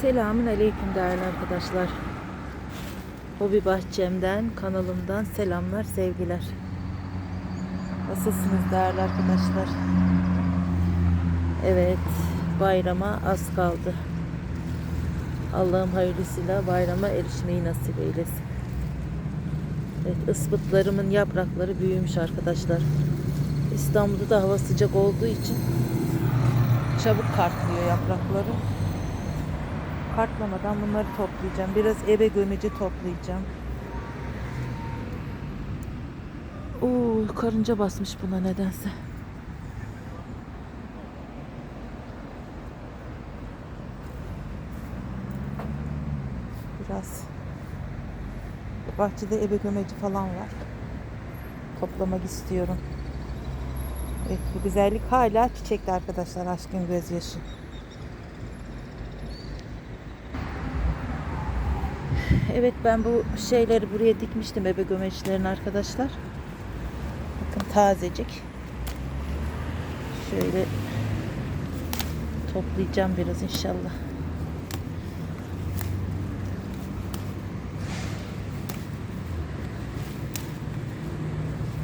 Selamün Aleyküm değerli arkadaşlar. Hobi bahçemden, kanalımdan selamlar, sevgiler. Nasılsınız değerli arkadaşlar? Evet, bayrama az kaldı. Allah'ım hayırlısıyla bayrama erişmeyi nasip eylesin. Evet, ıspıtlarımın yaprakları büyümüş arkadaşlar. İstanbul'da da hava sıcak olduğu için çabuk kartlıyor yaprakları. Kartlamadan bunları toplayacağım. Biraz eve gömeci toplayacağım. Oo, karınca basmış buna nedense. Biraz bahçede ebe gömeci falan var. Toplamak istiyorum. Evet bu güzellik hala çiçekli arkadaşlar aşkın gözyaşı. Evet ben bu şeyleri buraya dikmiştim ebe gömeçlerini arkadaşlar. Bakın tazecik. Şöyle toplayacağım biraz inşallah.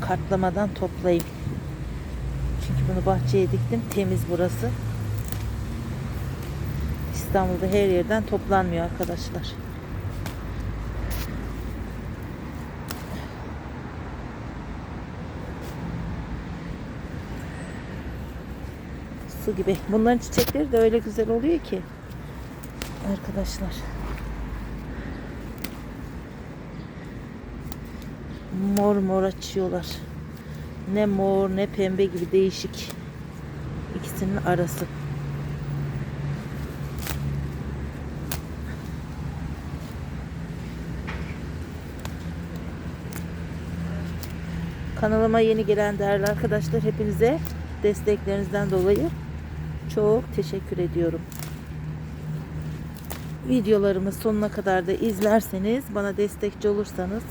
Kartlamadan toplayayım. Çünkü bunu bahçeye diktim. Temiz burası. İstanbul'da her yerden toplanmıyor arkadaşlar. Su gibi. Bunların çiçekleri de öyle güzel oluyor ki. Arkadaşlar. Mor mor açıyorlar. Ne mor ne pembe gibi değişik. İkisinin arası. Kanalıma yeni gelen değerli arkadaşlar hepinize desteklerinizden dolayı çok teşekkür ediyorum. Videolarımı sonuna kadar da izlerseniz, bana destekçi olursanız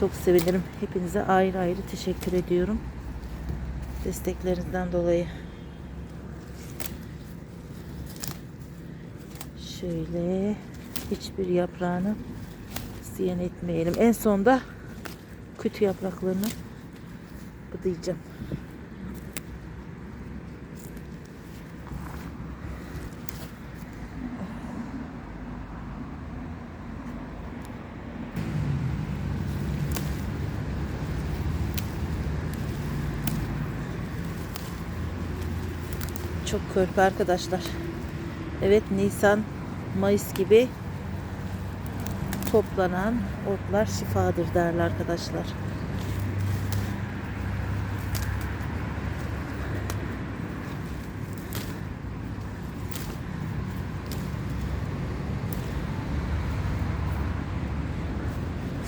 çok sevinirim. Hepinize ayrı ayrı teşekkür ediyorum. Desteklerinizden dolayı. Şöyle hiçbir yaprağını ziyan etmeyelim. En sonda kötü yapraklarını budayacağım. Çok körpe arkadaşlar. Evet Nisan, Mayıs gibi toplanan otlar şifadır derler arkadaşlar.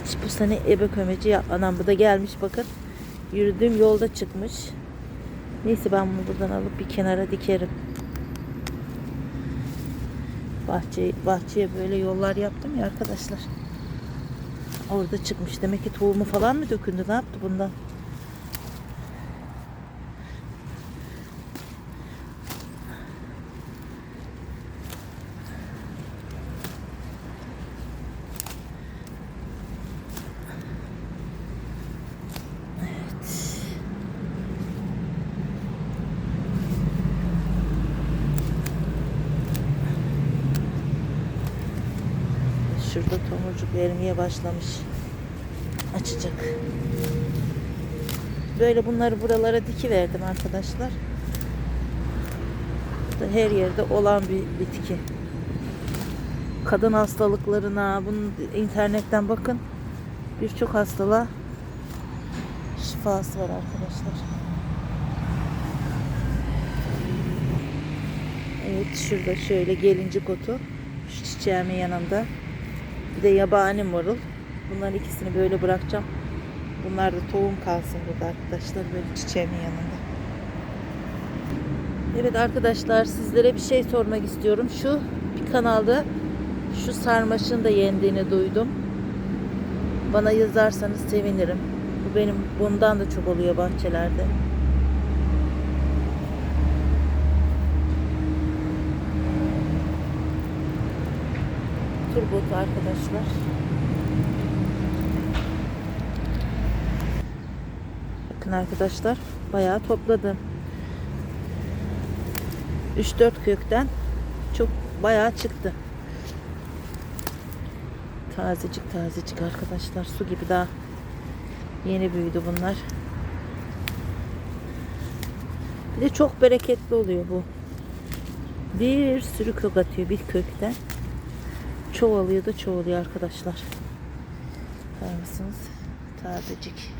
Hiç bu sene ebe kömeci yapmadan bu da gelmiş bakın. Yürüdüğüm yolda çıkmış. Neyse ben bunu buradan alıp bir kenara dikerim. Bahçe, bahçeye böyle yollar yaptım ya arkadaşlar. Orada çıkmış. Demek ki tohumu falan mı dökündü? Ne yaptı bundan? Evet. Şurada tomurcuk erimeye başlamış. Açacak. Böyle bunları buralara dikiverdim arkadaşlar. Bu her yerde olan bir bitki. Kadın hastalıklarına, bunun internetten bakın. Birçok hastalığa şifası var arkadaşlar. Evet şurada şöyle gelincik otu. Şu çiçeğimin yanında. Bir de yabani marul. Bunların ikisini böyle bırakacağım. Bunlar da tohum kalsın burada arkadaşlar böyle çiçeğimin yanında. Evet arkadaşlar sizlere bir şey sormak istiyorum. Şu bir kanalda şu sarmaşın da yendiğini duydum. Bana yazarsanız sevinirim. Bu benim bundan da çok oluyor bahçelerde. Turbotu arkadaşlar. Bakın arkadaşlar bayağı topladım. 3-4 kökten çok bayağı çıktı. Tazecik tazecik arkadaşlar. Su gibi daha yeni büyüdü bunlar. Bir de çok bereketli oluyor bu. Bir sürü kök atıyor bir kökten. Çoğalıyor da çoğalıyor arkadaşlar. Bakar mısınız? Tazecik.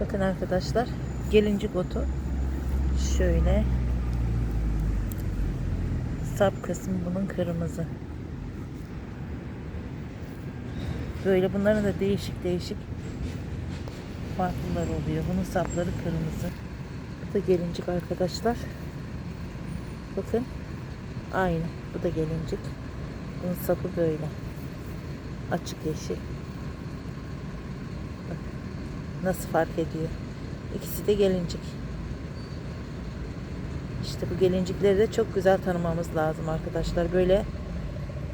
Bakın arkadaşlar. Gelincik otu. Şöyle. Sap kısmı bunun kırmızı. Böyle bunların da değişik değişik farklılar oluyor. Bunun sapları kırmızı. Bu da gelincik arkadaşlar. Bakın. Aynı. Bu da gelincik. Bunun sapı böyle. Açık yeşil. Bak. Nasıl fark ediyor? İkisi de gelincik. İşte bu gelincikleri de çok güzel tanımamız lazım arkadaşlar. Böyle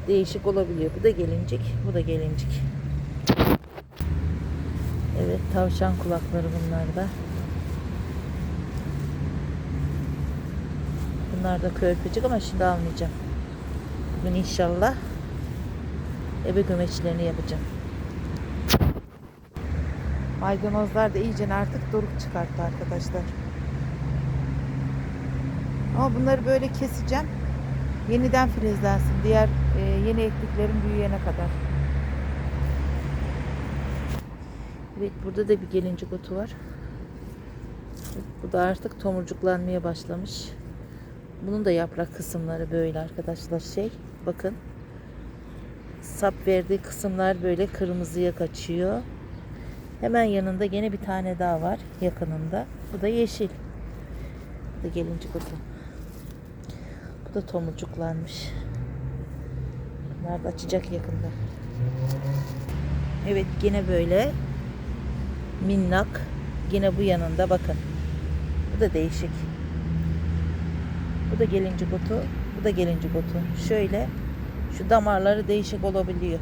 değişik olabiliyor. Bu da gelincik, bu da gelincik. Evet, tavşan kulakları bunlar da. Bunlar da körpecik ama şimdi almayacağım. Bugün inşallah ebe gömeçlerini yapacağım. Maydanozlar da iyice artık doruk çıkarttı arkadaşlar. Ama bunları böyle keseceğim. Yeniden filizlensin. Diğer e, yeni ektiklerim büyüyene kadar. Evet burada da bir gelincik otu var. Bu da artık tomurcuklanmaya başlamış. Bunun da yaprak kısımları böyle arkadaşlar şey. Bakın. Sap verdiği kısımlar böyle kırmızıya kaçıyor. Hemen yanında gene bir tane daha var yakınında. Bu da yeşil. Bu da gelincik otu. Bu da tomurcuklanmış. Bunlar da açacak yakında. Evet yine böyle minnak. Yine bu yanında bakın. Bu da değişik. Bu da gelincik otu. Bu da gelincik otu. Şöyle şu damarları değişik olabiliyor.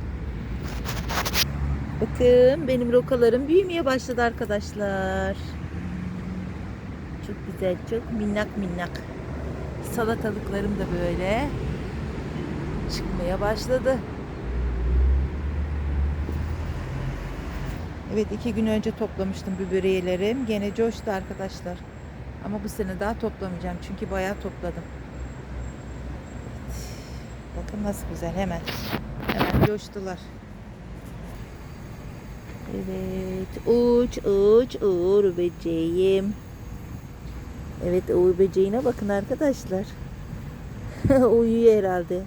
Bakın benim rokalarım büyümeye başladı arkadaşlar. Çok güzel, çok minnak minnak. Salatalıklarım da böyle çıkmaya başladı. Evet iki gün önce toplamıştım biberiyelerimi. Gene coştu arkadaşlar. Ama bu sene daha toplamayacağım. Çünkü bayağı topladım. Bakın nasıl güzel hemen. Hemen coştular. Evet. Uç uç uğur böceğim. Evet uğur böceğine bakın arkadaşlar. Uyuyor herhalde.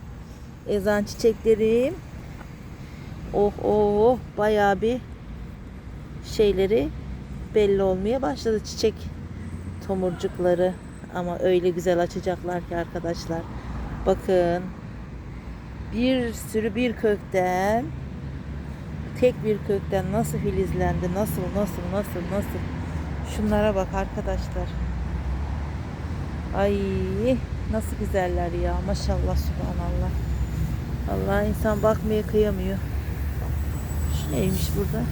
Ezan çiçeklerim. Oh oh bayağı bir şeyleri belli olmaya başladı çiçek tomurcukları ama öyle güzel açacaklar ki arkadaşlar. Bakın bir sürü bir kökten tek bir kökten nasıl filizlendi nasıl nasıl nasıl nasıl? Şunlara bak arkadaşlar. Ay nasıl güzeller ya maşallah subhanallah. Allah insan bakmaya kıyamıyor. Şu neymiş burada?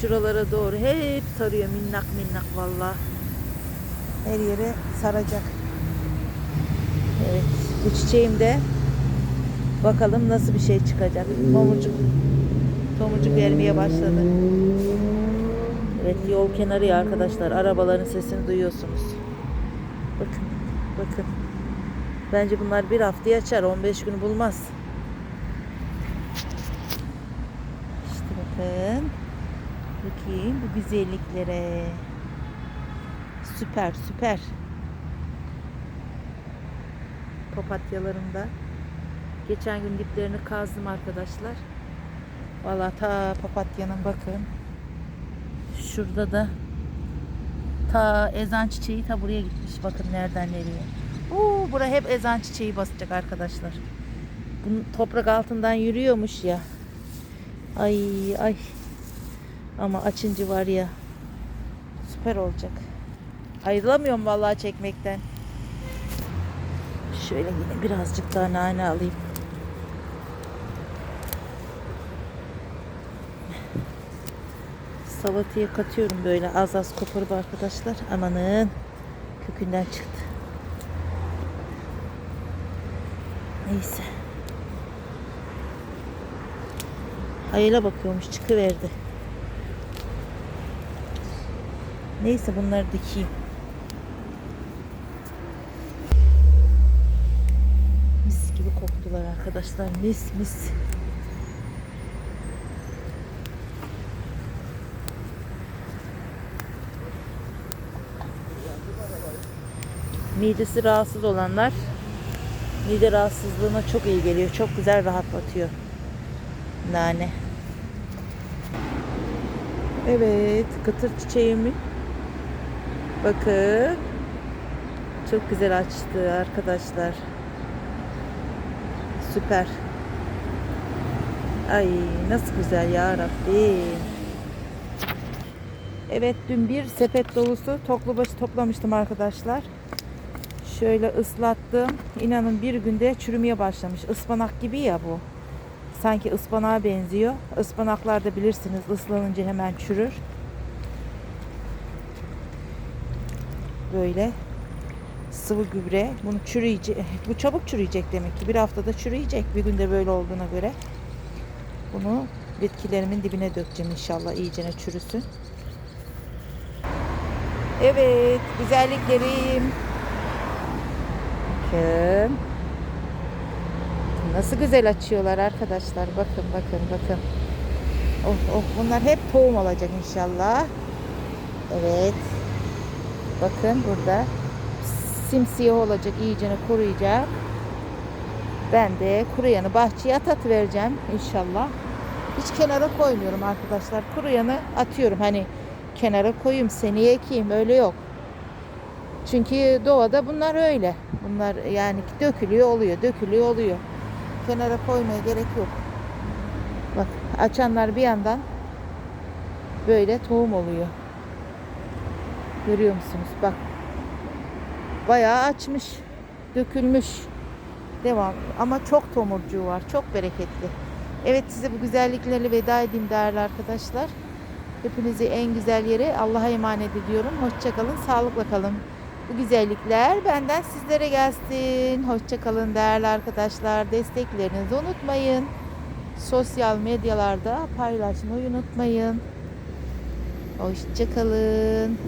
Şuralara doğru hep sarıyor minnak minnak valla her yere saracak bu çiçeğim de Bakalım nasıl bir şey çıkacak. Tomurcuk. Tomurcuk vermeye başladı. Evet yol kenarı ya arkadaşlar. Arabaların sesini duyuyorsunuz. Bakın. Bakın. Bence bunlar bir haftayı açar. 15 günü bulmaz. İşte bakın. Bakayım bu güzelliklere. Süper süper. Papatyalarımda. Geçen gün diplerini kazdım arkadaşlar. Valla ta papatyanın bakın. Şurada da ta ezan çiçeği ta buraya gitmiş. Bakın nereden nereye. Oo, bura hep ezan çiçeği basacak arkadaşlar. Bunun toprak altından yürüyormuş ya. Ay ay. Ama açıncı var ya. Süper olacak. Ayrılamıyorum vallahi çekmekten. Şöyle yine birazcık daha nane alayım. Salataya katıyorum böyle az az koparıp arkadaşlar. Amanın kökünden çıktı. Neyse. Hayale bakıyormuş çıkıverdi. Neyse bunları dikeyim. Arkadaşlar. Mis mis. Midesi rahatsız olanlar mide rahatsızlığına çok iyi geliyor. Çok güzel rahatlatıyor. Nane. Evet, kıtır çiçeğimi bakın çok güzel açtı arkadaşlar. Süper. Ay nasıl güzel ya Rabbim. Evet dün bir sepet dolusu toklu başı toplamıştım arkadaşlar. Şöyle ıslattım. İnanın bir günde çürümeye başlamış. Ispanak gibi ya bu. Sanki ıspanağa benziyor. Ispanaklar da bilirsiniz ıslanınca hemen çürür. Böyle sıvı gübre. Bunu çürüyecek. Bu çabuk çürüyecek demek ki. Bir haftada çürüyecek. Bir günde böyle olduğuna göre. Bunu bitkilerimin dibine dökeceğim inşallah iyicene çürüsün. Evet, güzelliklerim. Bakın. Nasıl güzel açıyorlar arkadaşlar. Bakın, bakın, bakın. Oh, oh, bunlar hep tohum olacak inşallah. Evet. Bakın burada simsiyah olacak, iyicene kuruyacak. Ben de kuruyanı bahçeye at at vereceğim inşallah. Hiç kenara koymuyorum arkadaşlar. Kuruyanı atıyorum. Hani kenara koyayım, seneye ekeyim öyle yok. Çünkü doğada bunlar öyle. Bunlar yani dökülüyor oluyor, dökülüyor oluyor. Kenara koymaya gerek yok. Bak açanlar bir yandan böyle tohum oluyor. Görüyor musunuz? Bak. Bayağı açmış. Dökülmüş. Devam. Ama çok tomurcuğu var. Çok bereketli. Evet size bu güzelliklerle veda edeyim değerli arkadaşlar. Hepinizi en güzel yere Allah'a emanet ediyorum. Hoşçakalın. Sağlıkla kalın. Bu güzellikler benden sizlere gelsin. Hoşçakalın değerli arkadaşlar. Desteklerinizi unutmayın. Sosyal medyalarda paylaşmayı unutmayın. Hoşçakalın.